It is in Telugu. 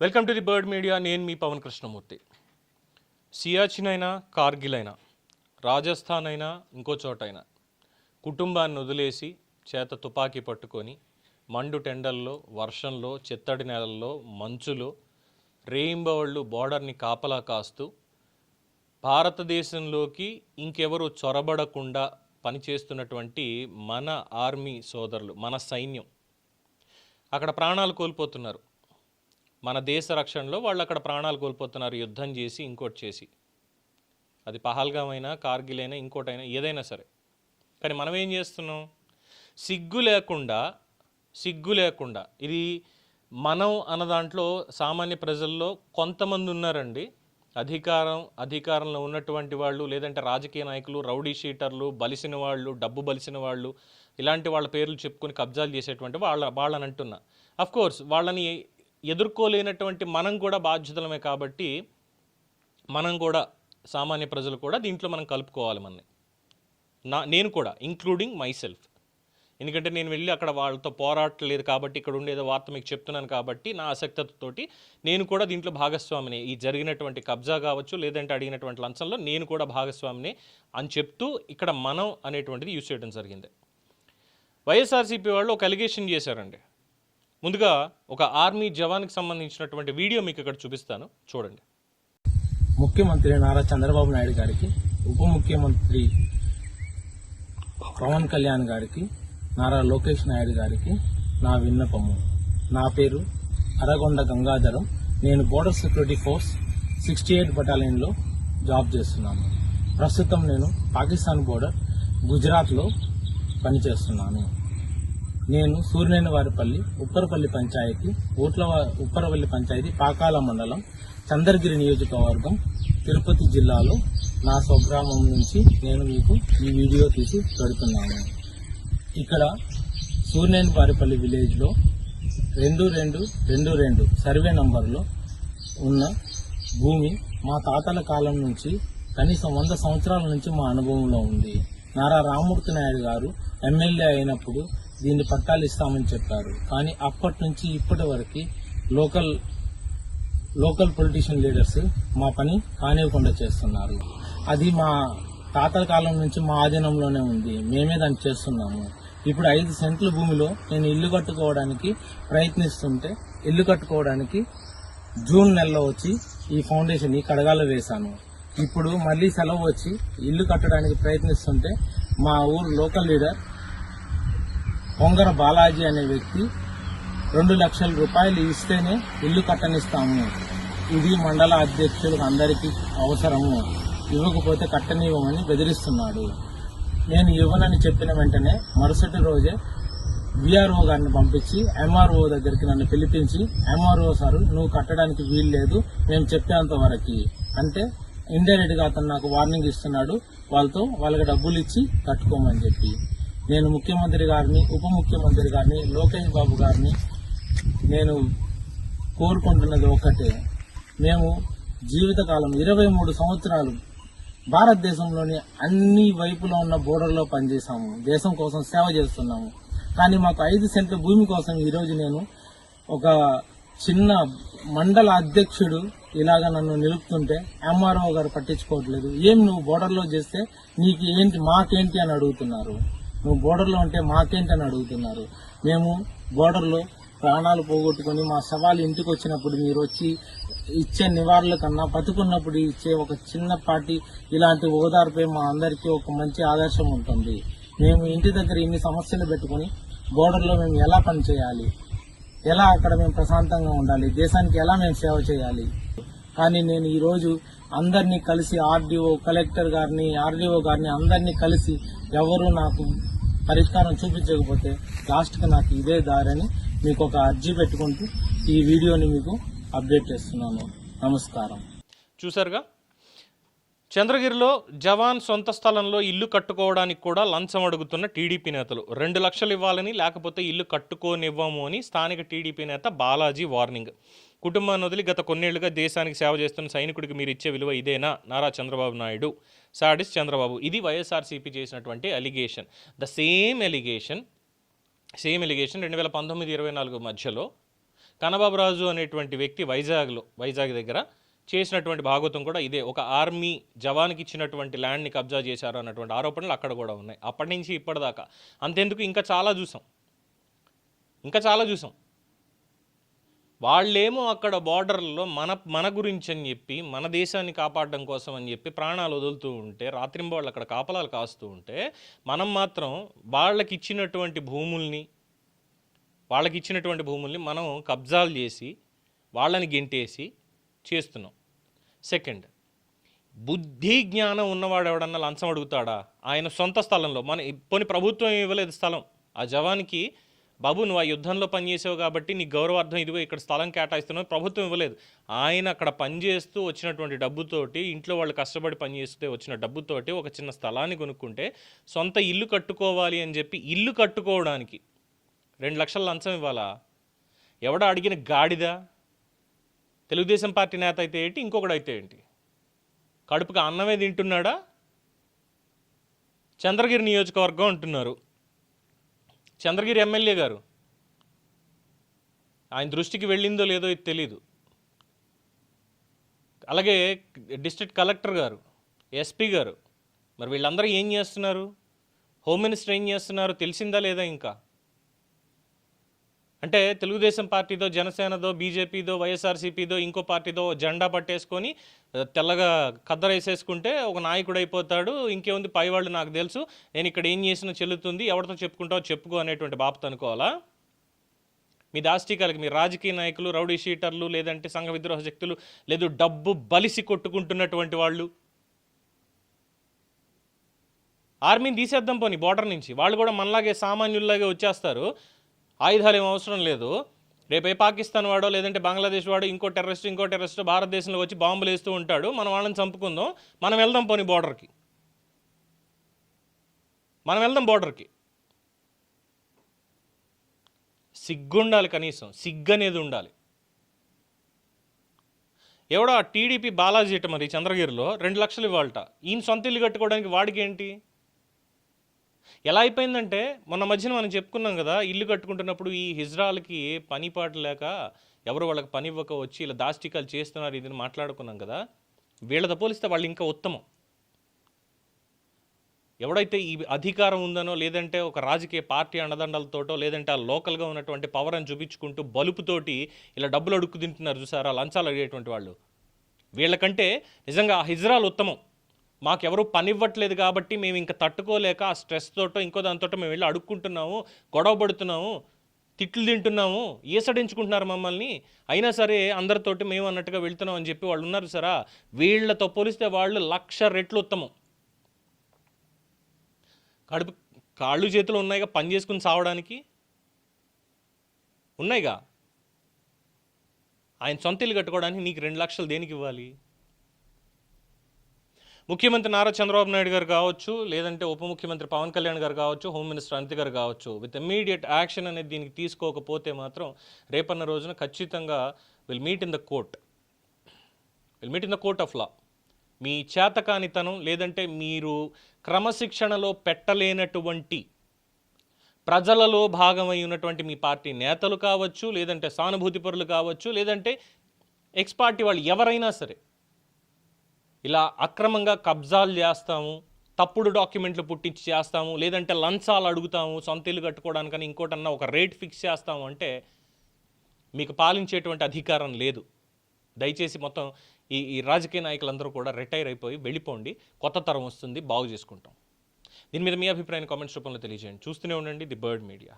Welcome to the bird media నేను మీ పవన్ కృష్ణమూర్తి. సియాచిన్ అయినా కార్గిల్ అయినా రాజస్థాన్ అయినా ఇంకో చోట అయినా కుటుంబాన్ని వదిలేసి చేత తుపాకీ పట్టుకొని మండు టెండల్లో వర్షంలో చిత్తడి నేలల్లో మంచులో రేయింబవళ్ళు బోర్డర్ని కాపలా కాస్తూ భారతదేశంలోకి ఇంకెవరు చొరబడకుండా పనిచేస్తున్నటువంటి మన ఆర్మీ సోదరులు మన సైన్యం. అక్కడ ప్రాణాలు కోల్పోతున్నారు. మన దేశ రక్షణలో వాళ్ళు అక్కడ ప్రాణాలు కోల్పోతున్నారు యుద్ధం చేసి ఇంకోటి చేసి. అది పహల్గామైనా కార్గిల్ అయినా ఇంకోటైనా ఏదైనా సరే. కానీ మనం ఏం చేస్తున్నాం? సిగ్గు లేకుండా సిగ్గు లేకుండా ఇది మనం అన్న దాంట్లో సామాన్య ప్రజల్లో కొంతమంది ఉన్నారండి. అధికారం అధికారంలో ఉన్నటువంటి వాళ్ళు లేదంటే రాజకీయ నాయకులు రౌడీ షీటర్లు బలిసిన వాళ్ళు డబ్బు బలిసిన వాళ్ళు ఇలాంటి వాళ్ళ పేర్లు చెప్పుకొని కబ్జాలు చేసేటువంటి వాళ్ళ వాళ్ళని అంటున్నా కోర్స్ వాళ్ళని ఎదుర్కోలేనటువంటి మనం కూడా బాధ్యతలమే కాబట్టి మనం కూడా సామాన్య ప్రజలు కూడా దీంట్లో మనం కలుపుకోవాలి మనని. నా నేను కూడా ఇంక్లూడింగ్ మై సెల్ఫ్ ఎందుకంటే నేను వెళ్ళి అక్కడ వాళ్ళతో పోరాటలేదు కాబట్టి ఇక్కడ ఉండేదో వార్త మీకు చెప్తున్నాను కాబట్టి నా ఆసక్తితోటి నేను కూడా దీంట్లో భాగస్వామిని. ఈ జరిగినటువంటి కబ్జా కావచ్చు లేదంటే అడిగినటువంటి లంచంలో నేను కూడా భాగస్వామిని అని చెప్తూ ఇక్కడ మనం అనేటువంటిది యూజ్ చేయడం జరిగింది. వైఎస్ఆర్సీపీ వాళ్ళు ఒక అలిగేషన్ చేశారండి. ముందుగా ఒక ఆర్మీ జవాన్కి సంబంధించినటువంటి వీడియో మీకు ఇక్కడ చూపిస్తాను. చూడండి. ముఖ్యమంత్రి నారా చంద్రబాబు నాయుడు గారికి ఉప ముఖ్యమంత్రి పవన్ కళ్యాణ్ గారికి నారా లోకేష్ నాయుడు గారికి నా విన్నపము. నా పేరు అరగొండ గంగాధరం. నేను border security force sixty eight బటాలియన్లో job చేస్తున్నాను. ప్రస్తుతం నేను పాకిస్తాన్ బోర్డర్ గుజరాత్లో పనిచేస్తున్నాను. నేను సూర్యనేని వారిపల్లి ఉప్పరపల్లి పంచాయతీ ఊట్ల ఉప్పరపల్లి పంచాయతీ పాకాల మండలం చంద్రగిరి నియోజకవర్గం తిరుపతి జిల్లాలో నా స్వగ్రామం నుంచి నేను మీకు ఈ వీడియో తీసి పెడుతున్నాను. ఇక్కడ సూర్యనేని వారిపల్లి విలేజ్లో రెండు రెండు రెండు రెండు సర్వే నంబర్లో ఉన్న భూమి మా తాతల కాలం నుంచి కనీసం వంద సంవత్సరాల నుంచి మా అనుభవంలో ఉంది. నారా రామూర్తి నాయుడు గారు ఎమ్మెల్యే అయినప్పుడు దీన్ని పట్టాలు ఇస్తామని చెప్పారు. కానీ అప్పటి నుంచి ఇప్పటి వరకు లోకల్ లోకల్ పొలిటీషియన్ లీడర్స్ మా పని కానివ్వకుండా చేస్తున్నారు. అది మా తాతల కాలం నుంచి మా ఆధీనంలోనే ఉంది. మేమే దాన్ని చేస్తున్నాము. ఇప్పుడు ఐదు సెంట్ల భూమిలో నేను ఇల్లు కట్టుకోవడానికి ప్రయత్నిస్తుంటే ఇల్లు కట్టుకోవడానికి జూన్ నెలలో వచ్చి ఈ ఫౌండేషన్ ఈ కడగాలో వేశాను. ఇప్పుడు మళ్ళీ సెలవు వచ్చి ఇల్లు కట్టడానికి ప్రయత్నిస్తుంటే మా ఊరు లోకల్ లీడర్ పొంగర బాలాజీ అనే వ్యక్తి రెండు లక్షల రూపాయలు ఇస్తేనే ఇల్లు కట్టనిస్తాము. ఇది మండల అధ్యక్షులకు అందరికీ అవసరము. ఇవ్వకపోతే కట్టనివ్వమని బెదిరిస్తున్నాడు. నేను ఇవ్వనని చెప్పిన వెంటనే మరుసటి రోజే విఆర్ఓ గారిని పంపించి ఎంఆర్ఓ దగ్గరికి నన్ను పిలిపించి ఎంఆర్ఓ సారు నువ్వు కట్టడానికి వీలు లేదు మేము చెప్పేంత వరకు. అంటే ఇండైరెక్ట్గా అతను నాకు వార్నింగ్ ఇస్తున్నాడు. వాళ్ళతో వాళ్ళకి డబ్బులు ఇచ్చి కట్టుకోమని చెప్పి. నేను ముఖ్యమంత్రి గారిని ఉప ముఖ్యమంత్రి గారిని లోకేష్ బాబు గారిని నేను కోరుకుంటున్నది ఒకటే మేము జీవితకాలం ఇరవై మూడు సంవత్సరాలు భారతదేశంలోని అన్ని వైపులో ఉన్న బోర్డర్లో పనిచేశాము. దేశం కోసం సేవ చేస్తున్నాము. కానీ మాకు ఐదు సెంట్ల భూమి కోసం ఈరోజు నేను ఒక చిన్న మండల అధ్యక్షుడు ఇలాగ నన్ను నిలుపుతుంటే ఎంఆర్ఓ గారు పట్టించుకోవట్లేదు. ఏం నువ్వు బోర్డర్లో చేస్తే నీకు ఏంటి మాకేంటి అని అడుగుతున్నారు. నువ్వు బోర్డర్లో ఉంటే మాకేంటని అడుగుతున్నారు. మేము బోర్డర్లో ప్రాణాలు పోగొట్టుకుని మా సవాలు ఇంటికి వచ్చినప్పుడు మీరు వచ్చి ఇచ్చే నివారణల కన్నా బతుకున్నప్పుడు ఇచ్చే ఒక చిన్నపాటి ఇలాంటి ఓదార్పై మా అందరికీ ఒక మంచి ఆదర్శం ఉంటుంది. మేము ఇంటి దగ్గర ఇన్ని సమస్యలు పెట్టుకుని బోర్డర్లో మేము ఎలా పని చేయాలి ఎలా అక్కడ మేము ప్రశాంతంగా ఉండాలి? దేశానికి ఎలా మేము సేవ చేయాలి? కానీ నేను ఈ రోజు అందరినీ కలిసి ఆర్డీఓ కలెక్టర్ గారిని ఆర్డీఓ గారిని అందరినీ కలిసి ఎవరు నాకు పరిష్కారం చూపించకపోతే లాస్ట్కి నాకు ఇదే దారని మీకు ఒక అర్జీ పెట్టుకుంటూ ఈ వీడియోని మీకు అప్డేట్ చేస్తున్నాను. నమస్కారం. చూసారుగా చంద్రగిరిలో జవాన్ సొంత స్థలంలో ఇల్లు కట్టుకోవడానికి కూడా లంచం అడుగుతున్న టీడీపీ నేతలు. రెండు లక్షలు ఇవ్వాలని లేకపోతే ఇల్లు కట్టుకోనివ్వము అని స్థానిక టీడీపీ నేత బాలాజీ వార్నింగ్. కుటుంబాన్ని వదిలి గత కొన్నేళ్ళుగా దేశానికి సేవ చేస్తున్న సైనికుడికి మీరు ఇచ్చే విలువ ఇదేనా? నారా చంద్రబాబు నాయుడు. సాడిస్ చంద్రబాబు. ఇది వైఎస్ఆర్సీపీ చేసినటువంటి allegation the same allegation same allegation రెండు వేల పంతొమ్మిది ఇరవై నాలుగు మధ్యలో కనబాబురాజు అనేటువంటి వ్యక్తి వైజాగ్లో వైజాగ్ దగ్గర చేసినటువంటి భాగవతం కూడా ఇదే. ఒక ఆర్మీ జవాన్కి ఇచ్చినటువంటి ల్యాండ్ని కబ్జా చేశారు అన్నటువంటి ఆరోపణలు అక్కడ కూడా ఉన్నాయి. అప్పటి నుంచి ఇప్పటిదాకా. అంతెందుకు? ఇంకా చాలా చూసాం. ఇంకా చాలా చూసాం. వాళ్ళేమో అక్కడ బార్డర్లో మన మన గురించి అని చెప్పి మన దేశాన్ని కాపాడడం కోసం అని చెప్పి ప్రాణాలు వదులుతూ ఉంటే రాత్రింబాళ్ళు అక్కడ కాపలాలు కాస్తూ ఉంటే మనం మాత్రం వాళ్ళకి ఇచ్చినటువంటి భూముల్ని వాళ్ళకి ఇచ్చినటువంటి భూముల్ని మనం కబ్జాలు చేసి వాళ్ళని గెంటేసి చేస్తున్నాం. సెకండ్ బుద్ధి జ్ఞానం ఉన్నవాడు ఎవడన్నా లంచం అడుగుతాడా? ఆయన సొంత స్థలంలో మన కొన్ని ప్రభుత్వం ఇవ్వలేదు స్థలం. ఆ జవానికి బాబు నువ్వు ఆ యుద్ధంలో పనిచేసావు కాబట్టి నీ గౌరవార్థం ఇదిగో ఇక్కడ స్థలం కేటాయిస్తున్నావు ప్రభుత్వం ఇవ్వలేదు. ఆయన అక్కడ పనిచేస్తూ వచ్చినటువంటి డబ్బుతోటి ఇంట్లో వాళ్ళు కష్టపడి పనిచేస్తే వచ్చిన డబ్బుతోటి ఒక చిన్న స్థలాన్ని కొనుక్కుంటే సొంత ఇల్లు కట్టుకోవాలి అని చెప్పి ఇల్లు కట్టుకోవడానికి రెండు లక్షల లంచం ఇవ్వాలా? ఎవడ అడిగిన గాడిద? తెలుగుదేశం పార్టీ నేత అయితే ఏంటి? ఇంకొకడు అయితే ఏంటి? కడుపుకి అన్నమే తింటున్నాడా? చంద్రగిరి నియోజకవర్గం అంటున్నారు. చంద్రగిరి ఎమ్మెల్యే గారు ఆయన దృష్టికి వెళ్ళిందో లేదో ఇది తెలీదు. అలాగే డిస్ట్రిక్ట్ కలెక్టర్ గారు ఎస్పీ గారు మరి వీళ్ళందరూ ఏం చేస్తున్నారు? హోమ్ మినిస్టర్ ఏం చేస్తున్నారు? తెలిసిందా లేదా ఇంకా? అంటే తెలుగుదేశం పార్టీదో జనసేనదో బీజేపీదో వైఎస్ఆర్సీపీదో ఇంకో పార్టీదో జెండా పట్టేసుకొని తెల్లగా కద్దరేసేసుకుంటే ఒక నాయకుడు అయిపోతాడు ఇంకేముంది? పై వాళ్ళు నాకు తెలుసు. నేను ఇక్కడ ఏం చేసినా చెల్లుతుంది. ఎవరితో చెప్పుకుంటావో చెప్పుకో అనేటువంటి బాపత అనుకోవాలా? మీ దాష్టికాలకి మీ రాజకీయ నాయకులు రౌడీ షీటర్లు లేదంటే సంఘ విద్రోహ శక్తులు లేదు డబ్బు బలిసి కొట్టుకుంటున్నటువంటి వాళ్ళు. ఆర్మీని తీసేద్దాం పోనీ బోర్డర్ నుంచి. వాళ్ళు కూడా మనలాగే సామాన్యుల్లాగే వచ్చేస్తారు. ఆయుధాలు ఏం అవసరం లేదు. రేపే పాకిస్తాన్ వాడో లేదంటే బంగ్లాదేశ్ వాడో ఇంకో టెర్రరిస్ట్ ఇంకో టెర్రరిస్ట్ భారతదేశంలో వచ్చి బాంబులు వేస్తూ ఉంటాడు. మనం వాళ్ళని చంపుకుందాం. మనం వెళ్దాం పోనీ బోర్డర్కి. మనం వెళ్దాం బోర్డర్కి. సిగ్గుండాలి కనీసం. సిగ్గు అనేది ఉండాలి. ఎవడో ఆ టీడీపీ బాలాజీ ఇట మరి చంద్రగిరిలో రెండు లక్షలు ఇవ్వాలట. ఈయన సొంత ఇల్లు కట్టుకోవడానికి వాడికి ఏంటి ఎలా అయిపోయిందంటే మొన్న మధ్యన మనం చెప్పుకున్నాం కదా ఇల్లు కట్టుకుంటున్నప్పుడు ఈ హిజ్రాలకి పని పాట లేక ఎవరు వాళ్ళకి పని ఇవ్వక వచ్చి ఇలా దాష్టికాలు చేస్తున్నారు ఇది మాట్లాడుకున్నాం కదా వీళ్ళతో పోలిస్తే వాళ్ళు ఇంకా ఉత్తమం. ఎవడైతే ఈ అధికారం ఉందనో లేదంటే ఒక రాజకీయ పార్టీ అండదండలతోటో లేదంటే ఆ లోకల్గా ఉన్నటువంటి పవర్ అని చూపించుకుంటూ బలుపుతోటి ఇలా డబ్బులు అడుక్కు తింటున్నారు చూసారా లంచాలు అడిగేటువంటి వాళ్ళు. వీళ్ళకంటే నిజంగా ఆ హిజ్రాలు ఉత్తమం. మాకెవరు పని ఇవ్వట్లేదు కాబట్టి మేము ఇంకా తట్టుకోలేక ఆ స్ట్రెస్ తోటో ఇంకో దానితోటో మేము వెళ్ళి అడుక్కుంటున్నాము గొడవ పడుతున్నాము తిట్లు తింటున్నాము ఈసడించుకుంటున్నారు మమ్మల్ని. అయినా సరే అందరితోటి మేము అన్నట్టుగా వెళ్తున్నాం అని చెప్పి వాళ్ళు ఉన్నారు సరా. వీళ్ళతో పోలిస్తే వాళ్ళు లక్ష రెట్లు ఉత్తమం. కడుపు కాళ్ళు చేతులు ఉన్నాయిగా పని చేసుకుని సావడానికి? ఉన్నాయిగా? ఆయన సొంత ఇల్లు కట్టుకోవడానికి నీకు రెండు లక్షలు దేనికి ఇవ్వాలి? ముఖ్యమంత్రి నారా చంద్రబాబు నాయుడు గారు కావచ్చు లేదంటే ఉప ముఖ్యమంత్రి పవన్ కళ్యాణ్ గారు కావచ్చు హోమ్ మినిస్టర్ అనిత గారు కావచ్చు విత్ ఇమీడియట్ యాక్షన్ అనేది దీనికి తీసుకోకపోతే మాత్రం రేపన్న రోజున ఖచ్చితంగా will meet in the court will meet in the court of law మీ చేతకానితనం లేదంటే మీరు క్రమశిక్షణలో పెట్టలేనటువంటి ప్రజలలో భాగమై ఉన్నటువంటి మీ పార్టీ నేతలు కావచ్చు లేదంటే సానుభూతిపరులు కావచ్చు లేదంటే ఎక్స్ పార్టీ వాళ్ళు ఎవరైనా సరే ఇలా అక్రమంగా కబ్జాలు చేస్తాము తప్పుడు డాక్యుమెంట్లు పుట్టించి చేస్తాము లేదంటే లంచాలు అడుగుతాము సొంత ఇల్లు కట్టుకోవడానికని ఇంకోటన్నా ఒక రేట్ ఫిక్స్ చేస్తాము అంటే మీకు పాలించేటువంటి అధికారం లేదు. దయచేసి మొత్తం ఈ ఈ రాజకీయ నాయకులందరూ కూడా రిటైర్ అయిపోయి వెళ్ళిపోండి. కొత్త తరం వస్తుంది బాగు చేసుకుంటాం. దీని మీద మీ అభిప్రాయాన్ని కామెంట్స్ రూపంలో తెలియజేయండి. చూస్తూనే ఉండండి ది బర్డ్ మీడియా.